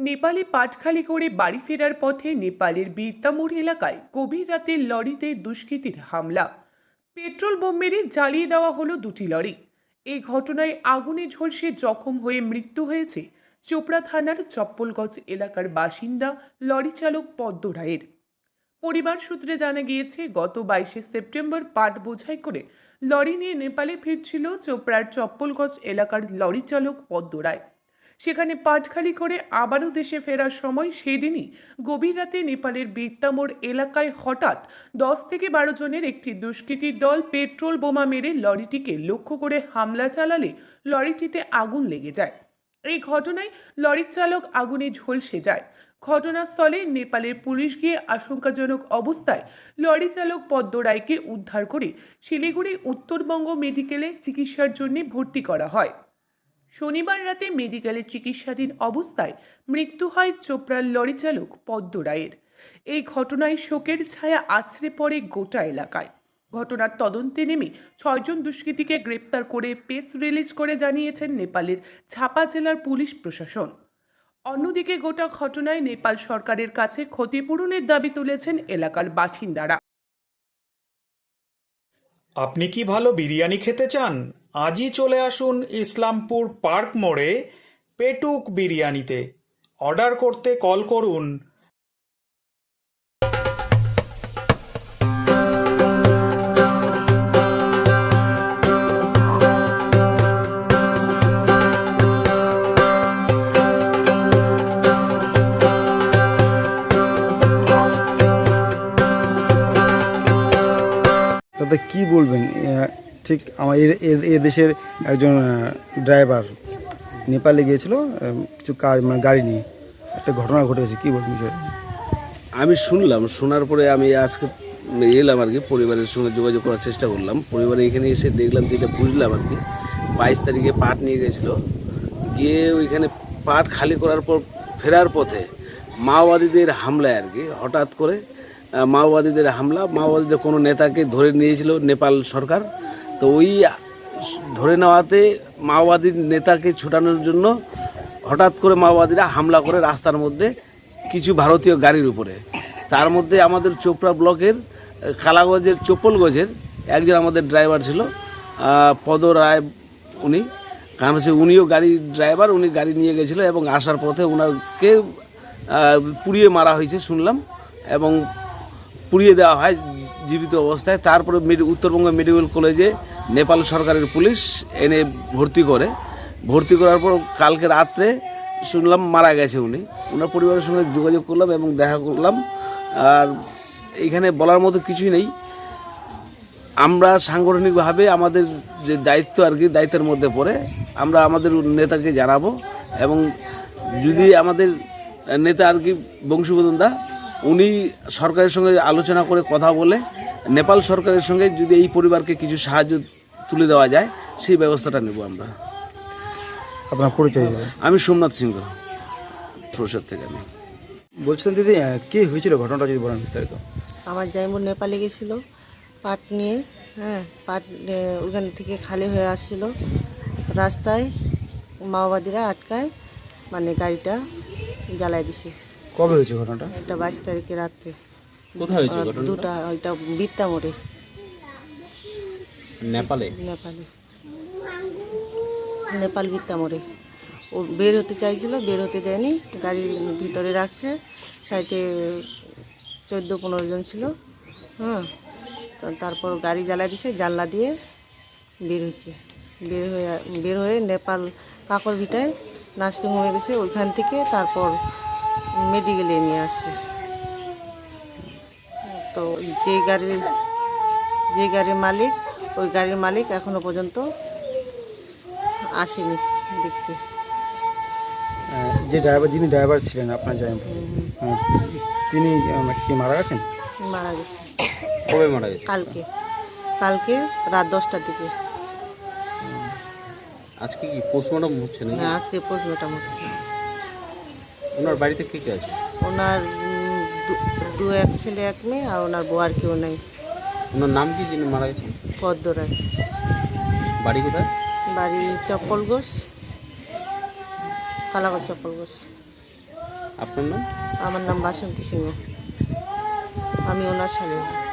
নেপালে পাটখালি করে বাড়ি ফেরার পথে নেপালের বীরতামুর এলাকায় গভীর রাতে লরিতে দুষ্কৃতীর হামলা। পেট্রোল বোম মেরে জ্বালিয়ে দেওয়া হলো দুটি লরি। এই ঘটনায় আগুনে ঝলসে জখম হয়ে মৃত্যু হয়েছে চোপড়া থানার চপ্পলগঞ্জ এলাকার বাসিন্দা লরি চালক পদ্ম রায়ের। পরিবার সূত্রে জানা গিয়েছে, গত বাইশে সেপ্টেম্বর পাট বোঝাই করে লরি নিয়ে নেপালে ফিরছিল চোপড়ার চপ্পলগঞ্জ এলাকার লরি চালক পদ্ম রায়। সেখানে পাটখালি করে আবারও দেশে ফেরার সময় সেদিনই গভীর রাতে নেপালের বীরতামোড় এলাকায় হঠাৎ দশ থেকে বারো জনের একটি দুষ্কৃতীর দল পেট্রোল বোমা মেরে লরিটিকে লক্ষ্য করে হামলা চালালে লরিটিতে আগুন লেগে যায়। এই ঘটনায় লরির চালক আগুনে ঝলসে যায়। ঘটনাস্থলে নেপালের পুলিশ গিয়ে আশঙ্কাজনক অবস্থায় লরি চালক পদ্ম রায়কে উদ্ধার করে শিলিগুড়ি উত্তরবঙ্গ মেডিকেলে চিকিৎসার জন্য ভর্তি করা হয়। শনিবার রাতে মেডিকেলে চিকিৎসাধীন অবস্থায় মৃত্যু হয় চোপড়ার লরি চালক পদ্ম রায়ের। এই ঘটনায় শোকের ছায়া আছড়ে পড়ে গোটা এলাকায়। ঘটনার তদন্তে নেমে ছয়জন দুষ্কৃতীকে গ্রেপ্তার করে প্রেস রিলিজ করে জানিয়েছেন নেপালের ছাপা জেলার পুলিশ প্রশাসন। অন্যদিকে গোটা ঘটনায় নেপাল সরকারের কাছে ক্ষতিপূরণের দাবি তুলেছেন এলাকার বাসিন্দারা। আপনি কি ভালো বিরিয়ানি খেতে চান? আজই চলে আসুন ইসলামপুর পার্ক মোড়ে পেটুক বিরিয়ানিতে। অর্ডার করতে কল করুন তাতে কি বলবেন? ঠিক আমার এ- দেশের একজন ড্রাইভার নেপালে গিয়েছিল কিছু কাজ মানে গাড়ি নিয়ে। একটা ঘটনা ঘটেছে, কি বলবেন? আমি শুনলাম, শোনার পরে আমি আজকে এলাম আর কি, পরিবারের সঙ্গে যোগাযোগ করার চেষ্টা করলাম। পরিবারে এখানে এসে দেখলাম যেটা বুঝলাম আর কি, বাইশ তারিখে পাট নিয়ে গেছিল। গিয়ে ওইখানে পাট খালি করার পর, ফেরার পথে মাওবাদীদের হামলায় আর কি, হঠাৎ করে মাওবাদীদের হামলা। মাওবাদীদের কোনো নেতাকে ধরে নিয়েছিল নেপাল সরকার। তো ওই ধরে নেওয়াতে মাওবাদীর নেতাকে ছুটানোর জন্য হঠাৎ করে মাওবাদীরা হামলা করে রাস্তার মধ্যে কিছু ভারতীয় গাড়ির উপরে। তার মধ্যে আমাদের চোপড়া ব্লকের কালাগজের চোপলগঞ্জের একজন আমাদের ড্রাইভার ছিল পদ রায় উনি। কারণ হচ্ছে উনিও গাড়ির ড্রাইভার, উনি গাড়ি নিয়ে গেছিল এবং আসার পথে ওনাকে পুড়িয়ে মারা হয়েছে শুনলাম। এবং পুড়িয়ে দেওয়া হয় জীবিত অবস্থায়। তারপরে উত্তরবঙ্গ মেডিকেল কলেজে নেপাল সরকারের পুলিশ এনে ভর্তি করে। ভর্তি করার পর কালকে রাত্রে শুনলাম মারা গেছে উনি। ওনার পরিবারের সঙ্গে যোগাযোগ করলাম এবং দেখা করলাম। আর এখানে বলার মতো কিছুই নেই। আমরা সাংগঠনিকভাবে আমাদের যে দায়িত্ব আর কি, দায়িত্বের মধ্যে পড়ে। আমরা আমাদের নেতাকে জানাব এবং যদি আমাদের নেতা আর কি বংশীবদন দা উনি সরকারের সঙ্গে আলোচনা করে কথা বলে নেপাল সরকারের সঙ্গে যদি এই পরিবারকে কিছু সাহায্য তুলে দেওয়া যায় সেই ব্যবস্থাটা নেব আমরা। আপনার পরিচয় আমি সোমনাথ সিংহ প্রসাদ থেকে আমি। বলছিলেন দিদি কি হয়েছিল ঘটনাটা যদি বলেন বিস্তারিত? আমার জাইমুর নেপালে গেছিল পাট নিয়ে হ্যাঁ পাট ওখান থেকে খালি হয়ে আসছিল। রাস্তায় মাওবাদীরা আটকায় মানে গাড়িটা জ্বালায় দিছে। কবে হয়েছে ঘটনাটা? এটা বাইশ তারিখে রাত্রে। কোথায় হয়েছে দুটা ওইটা বিত্তা মোড়ে। নেপালে? নেপালে। নেপাল বিত্তা মোড়ে। ও বের হতে চাইছিল বের হতে দেয়নি। গাড়ির ভিতরে রাখছে। সাইডে চোদ্দ পনেরো জন ছিল। হ্যাঁ তারপর গাড়ি জ্বালা দিছে জানলা দিয়ে বের হচ্ছে বের হয়ে বের হয়ে নেপাল কাকর ভিটায় নার্সিং হয়ে গেছে। ওইখান থেকে তারপর মেডিকেলে নিয়ে আসছে তো যে গাড়ির যে গাড়ির মালিক ওই গাড়ির মালিক এখনও পর্যন্ত আসেনি দেখতে। যে ড্রাইভার যিনি ড্রাইভার ছিলেন আপনার যাই তিনি কি মারা গেছেন? মারা গেছে। কবে মারা গেছে? কালকে। কালকে রাত দশটার দিকে। আজকে কি পোস্টমর্টম হচ্ছে হ্যাঁ, আজকে পোস্টমর্টম হচ্ছে ওনার বাড়িতে কে কে আছে? ওনার দু- এক ছেলে এক মেয়ে আর ওনার বউ আর কেউ নেই। ওনার নাম কি যিনি মারা গেছেন? পদ্মরাজ বাড়ি কোথায়? বাড়ি চপ্পল ঘোষ কালাগড় চপ্পল ঘোষ। আপনার নাম? আমার নাম বাসন্তী সিংহ। আমি ওনার স্বামী।